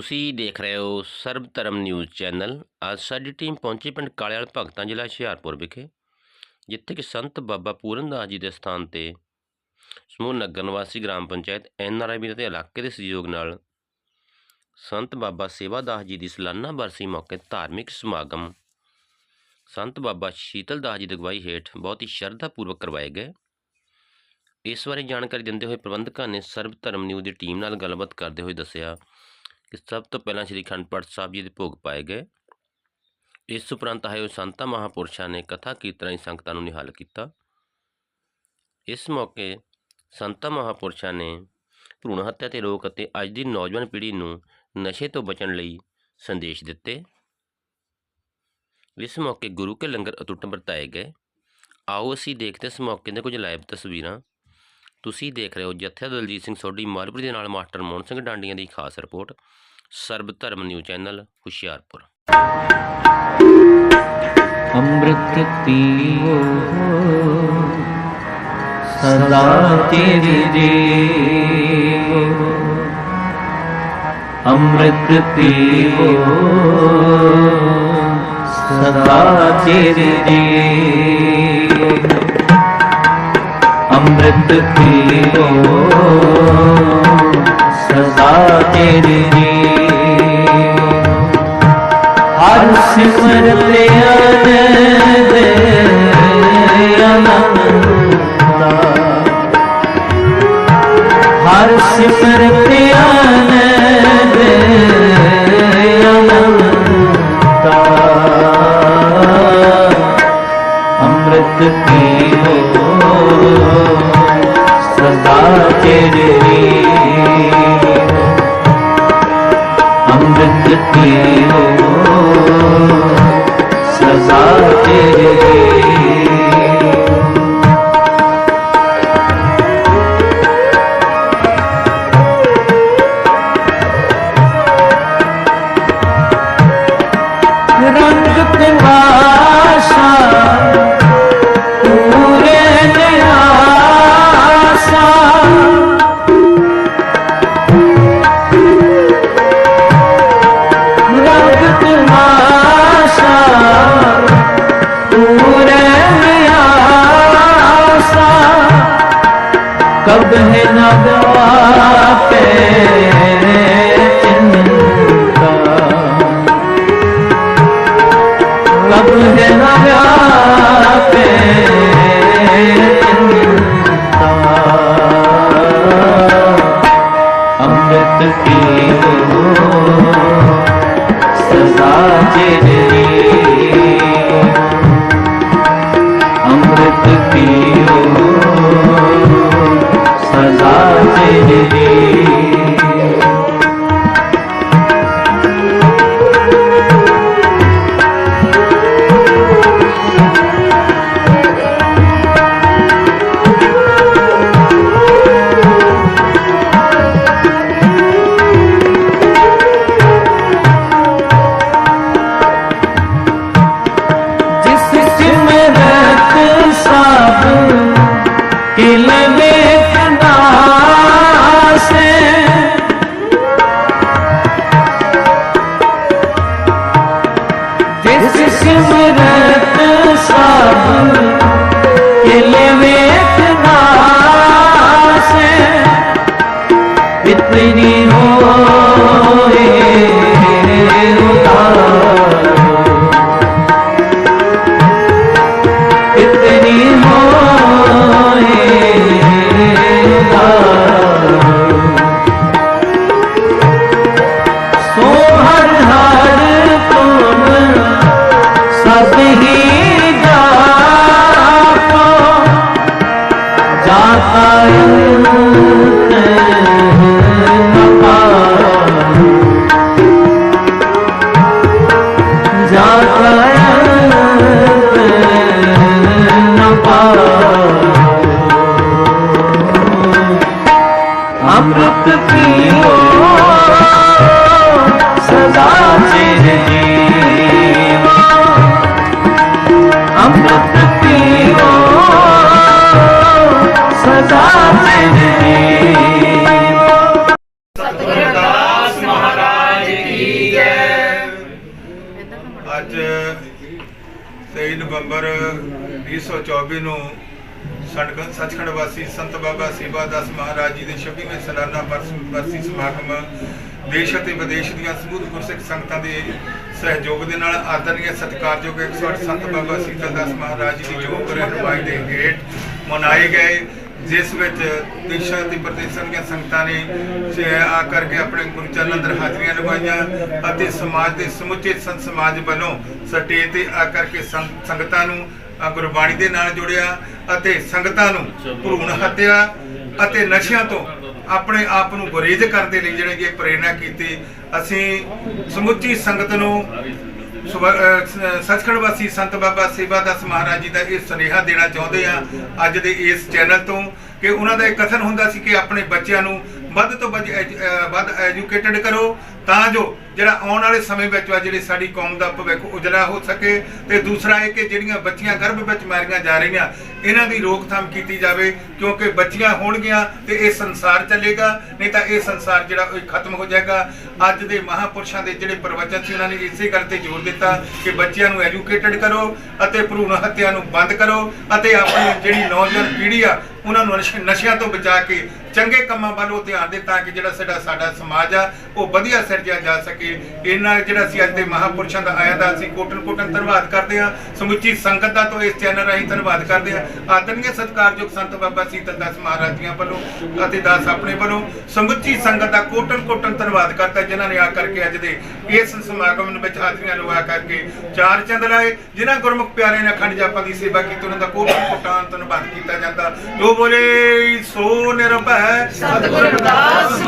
ਤੁਸੀਂ ਦੇਖ ਰਹੇ ਹੋ ਸਰਬ ਧਰਮ ਨਿਊਜ਼ ਚੈਨਲ। ਅੱਜ ਸਾਡੀ ਟੀਮ ਪਹੁੰਚੀ ਪਿੰਡ ਕਾਲੇਵਾਲ ਭਗਤਾਂ ਜ਼ਿਲ੍ਹਾ ਹੁਸ਼ਿਆਰਪੁਰ ਵਿਖੇ, ਜਿੱਥੇ ਕਿ ਸੰਤ ਬਾਬਾ ਪੂਰਨਦਾਸ ਜੀ ਦੇ ਸਥਾਨ ਤੇ ਸਮੂਹ ਨਗਰ ਨਿਵਾਸੀ ਗ੍ਰਾਮ ਪੰਚਾਇਤ ਐਨਆਰਆਈ ਵੀ ਅਤੇ ਇਲਾਕੇ ਦੇ ਸਹਿਯੋਗ ਨਾਲ ਸੰਤ ਬਾਬਾ ਸੇਵਾਦਾਸ ਜੀ ਦੀ ਸਾਲਾਨਾ ਬਰਸੀ ਮੌਕੇ ਧਾਰਮਿਕ ਸਮਾਗਮ ਸੰਤ ਬਾਬਾ ਸ਼ੀਤਲ ਦਾਸ ਜੀ ਦੀ ਅਗਵਾਈ ਹੇਠ ਬਹੁਤ ਹੀ ਸ਼ਰਧਾ ਪੂਰਵਕ ਕਰਵਾਏ ਗਏ। ਇਸ ਬਾਰੇ ਜਾਣਕਾਰੀ ਦਿੰਦੇ ਹੋਏ ਪ੍ਰਬੰਧਕਾਂ ਨੇ ਸਰਬ ਧਰਮ ਨਿਊਜ਼ ਦੀ ਟੀਮ ਨਾਲ ਗੱਲਬਾਤ ਕਰਦੇ ਹੋਏ ਦੱਸਿਆ ਕਿ ਸਭ ਤੋਂ ਪਹਿਲਾਂ ਸ੍ਰੀ ਅਖੰਡ ਪਾਠ ਸਾਹਿਬ ਜੀ ਦੇ ਭੋਗ ਪਾਏ ਗਏ। ਇਸ ਉਪਰੰਤ ਆਏ ਹੋਏ ਸੰਤਾਂ ਮਹਾਪੁਰਸ਼ਾਂ ਨੇ ਕਥਾ ਕੀਰਤਨਾਂ ਦੀ ਸੰਗਤਾਂ ਨੂੰ ਨਿਹਾਲ ਕੀਤਾ। ਇਸ ਮੌਕੇ ਸੰਤਾਂ ਮਹਾਪੁਰਸ਼ਾਂ ਨੇ ਭਰੂਣ ਹੱਤਿਆ ਤੇ ਰੋਕ ਅਤੇ ਅੱਜ ਦੀ ਨੌਜਵਾਨ ਪੀੜ੍ਹੀ ਨੂੰ ਨਸ਼ੇ ਤੋਂ ਬਚਣ ਲਈ ਸੰਦੇਸ਼ ਦਿੱਤੇ। ਇਸ ਮੌਕੇ ਗੁਰੂ ਕੇ ਲੰਗਰ ਅਟੁੱਟ ਵਰਤਾਏ ਗਏ। ਆਓ ਅਸੀਂ ਦੇਖਦੇ ਇਸ ਮੌਕੇ ਦੇ ਕੁਝ ਲਾਈਵ ਤਸਵੀਰਾਂ। ਤੁਸੀਂ ਦੇਖ ਰਹੇ ਹੋ ਜੱਥਾ ਦਲਜੀਤ ਸਿੰਘ ਸੋਢੀ, ਮਾਲਪੁਰ ਦੇ ਨਾਲ ਮਾਸਟਰ ਮੋਹਨ ਸਿੰਘ ਡਾਂਡੀਆਂ ਦੀ ਖਾਸ ਰਿਪੋਰਟ, ਸਰਬ ਧਰਮ ਨਿਊਜ਼ ਚੈਨਲ, ਹੁਸ਼ਿਆਰਪੁਰ। ਅੰਮ੍ਰਿਤ ਪੀਓ, ਸਦਾ ਤੇਰੇ ਜੀਵੋ ਅੰਮ੍ਰਿਤ ਪੀਓ, ਸਦਾ ਤੇਰੇ ਜੀਵੋ ਅੰਮ੍ਰਿਤ ਪੀਓ ਸਦਾ ਤੇਰੇ ਜੀਵੋ ਹਰ ਸਿਮਰਤ ਆਨੰਦ ਅਨੰਤਾ ਹਰ ਸਿਮਰਤ ਦਸੰਬਰ 2024 ਨੂੰ ਸੜਕ ਸੱਚਖੰਡ ਵਾਸੀ ਸੰਤ ਬਾਬਾ ਸੇਵਾ ਦਾਸ ਮਹਾਰਾਜ ਜੀ ਦੇ 26ਵੇਂ ਸਾਲਾਨਾ ਬਰਸ- ਬਰਸੀ ਸਮਾਗਮ ਦੇਸ਼ ਅਤੇ ਵਿਦੇਸ਼ ਦੀਆਂ ਸਮੂਹ ਗੁਰਸਿੱਖ ਸੰਗਤਾਂ ਦੇ ਸਹਿਯੋਗ ਦੇ ਨਾਲ ਆਦਰਣੀय ਸਤਿਕਾਰਯੋਗ 108 ਸੰਤ ਬਾਬਾ ਸੀਤਾ ਦਾਸ ਮਹਾਰਾਜ ਜੀ ਦੀ ਜੋਗ ਰਹਿਨੁਮਾਈ ਦੇ ਹੇਠ ਮਨਾਏ ਗਏ। ਜਿਸ ਵਿੱਚ ਦੇਸ਼ਾਂ ਦੀ ਪ੍ਰਦੇਸ਼ਾਂ ਦੀਆਂ ਸੰਗਤਾਂ ਨੇ ਆ ਕਰਕੇ ਆਪਣੇ ਗੁਰੂ ਚਰਨ ਅੰਦਰ ਹਾਜ਼ਰੀਆਂ ਲਗਾਈਆਂ ਅਤੇ ਸਮਾਜ ਦੇ ਸਮੁੱਚੇ ਸੰਤ ਸਮਾਜ ਵੱਲੋਂ ਸਟੇਜ ਤੇ ਆ ਕਰਕੇ ਸੰਗਤਾਂ ਨੂੰ ਗੁਰਬਾਣੀ ਦੇ ਨਾਲ ਜੁੜਿਆ ਅਤੇ ਸੰਗਤਾਂ ਨੂੰ ਭਰੂਣ ਹੱਤਿਆ ਅਤੇ ਨਸ਼ਿਆਂ ਤੋਂ ਆਪਣੇ ਆਪ ਨੂੰ ਗੁਰੇਜ਼ ਕਰਨ ਦੇ ਲਈ ਜਿਹੜੇ ਕਿ ਪ੍ਰੇਰਣਾ ਕੀਤੀ, ਅਸੀਂ ਸਮੁੱਚੀ ਸੰਗਤ ਨੂੰ ਸੱਚਖੰਡ ਵਾਸੀ ਸੰਤ ਬਾਬਾ ਸੇਵਾ ਦਾਸ ਮਹਾਰਾਜ ਜੀ ਦਾ ਇਹ ਸੁਨੇਹਾ ਦੇਣਾ ਚਾਹੁੰਦੇ ਆ ਅੱਜ ਦੇ ਇਸ ਚੈਨਲ ਤੋਂ ਕਿ ਉਹਨਾਂ ਦਾ ਇਹ ਕਥਨ ਹੁੰਦਾ ਸੀ ਕਿ ਆਪਣੇ ਬੱਚਿਆਂ ਨੂੰ ਵੱਧ ਤੋਂ ਵੱਧ ਐਜੂ- ਵੱਧ ਐਜੂਕੇਟਡ ਕਰੋ ਤਾਂ ਜੋ ਜਿਹੜਾ ਆਉਣ ਵਾਲੇ ਸਮੇਂ ਵਿੱਚ ਆ ਜਿਹੜੇ ਸਾਡੀ ਕੌਮ ਦਾ ਭਵਿੱਖ ਉਜਲਾ ਹੋ ਸਕੇ ਤੇ ਦੂਸਰਾ ਇਹ ਕਿ ਜਿਹੜੀਆਂ ਬੱਚੀਆਂ ਗਰਭ ਵਿੱਚ ਮਾਰੀਆਂ ਜਾ ਰਹੀਆਂ, ਇਹਨਾਂ ਦੀ ਰੋਕਥਾਮ ਕੀਤੀ ਜਾਵੇ, ਕਿਉਂਕਿ ਬੱਚੀਆਂ ਹੋਣਗੀਆਂ ਤੇ ਇਹ ਸੰਸਾਰ ਚੱਲੇਗਾ, ਨਹੀਂ ਤਾਂ ਇਹ ਸੰਸਾਰ ਜਿਹੜਾ ਉਹ ਖਤਮ ਹੋ ਜਾਏਗਾ। ਅੱਜ ਦੇ ਮਹਾਪੁਰਸ਼ਾਂ ਦੇ ਜਿਹੜੇ ਪ੍ਰਵਚਨ ਸੀ, ਉਹਨਾਂ ਨੇ ਇਸੇ ਗੱਲ ਤੇ ਜ਼ੋਰ ਦਿੱਤਾ ਕਿ ਬੱਚਿਆਂ ਨੂੰ ਐਜੂਕੇਟਡ ਕਰੋ ਅਤੇ ਭਰੂਣ ਹੱਤਿਆ ਨੂੰ ਬੰਦ ਕਰੋ ਅਤੇ ਆਪਣੀ ਜਿਹੜੀ ਨੌਜਵਾਨ ਪੀੜ੍ਹੀ ਆ, ਉਹਨਾਂ ਨੂੰ ਨਸ਼- ਨਸ਼ਿਆਂ ਤੋਂ ਬਚਾ ਕੇ ਚੰਗੇ ਕੰਮਾਂ ਵੱਲ ਉਹ ਧਿਆਨ ਦੇ ਤਾਂ ਕਿ ਜਿਹੜਾ ਸਾਡਾ ਸਾਡਾ ਸਮਾਜ ਆ, ਉਹ ਵਧੀਆ ਸਿਰਜਿਆ ਜਾ ਸਕੇ, ਇਹਨਾਂ ਜਿਹੜਾ ਅਸੀਂ ਅੱਜ ਦੇ ਮਹਾਪੁਰਸ਼ਾਂ ਦਾ ਆਇਆ ਦਾ ਅਸੀਂ ਕੋਟਨ ਕੋਟਨ ਧੰਨਵਾਦ ਕਰਦੇ ਹਾਂ। ਸਮੁੱਚੀ ਸੰਗਤ ਦਾ ਤੋਂ ਇਸ ਚੈਨਲ ਰਾਹੀਂ ਧੰਨਵਾਦ ਕਰਦੇ ਹਾਂ। ਆਦਰਣੀय ਸਤਿਕਾਰਯੋਗ ਸੰਤ ਬਾਬਾ ਸੀਤਲ ਦਾਸ ਮਹਾਰਾਜ ਜੀਆਂ ਵੱਲੋਂ ਅਤੇ ਦਾਸ ਆਪਣੇ ਵੱਲੋਂ ਸਮੁੱਚੀ ਸੰਗਤ ਦਾ ਕੋਟਨ ਕੋਟਨ ਧੰਨਵਾਦ ਕਰਦਾ ਜਿਨ੍ਹਾਂ ਨੇ ਆ ਕਰਕੇ ਅੱਜ ਦੇ ਇਸ ਸਮਾਗਮ ਵਿੱਚ ਹਾਜ਼ਰੀਆਂ ਲਵਾ ਕਰਕੇ ਚਾਰ ਚੰਦ ਲਾਏ, ਜਿਨ੍ਹਾਂ ਗੁਰਮੁਖ ਪਿਆਰੇ ਨੇ ਅਖੰਡ ਜਾਪਾਂ ਦੀ ਸੇਵਾ ਕੀਤੀ, ਉਹਨਾਂ ਦਾ ਕੋਟਨ ਕੋਟਨ ਧੰਨਵਾਦ ਕੀਤਾ ਜਾਂਦਾ। ਜੋ ਬੋਲੇ, ਸੋ ਨਿਰਭੈ। ਸਤਿਗੁਰ ਰਵਿਦਾਸ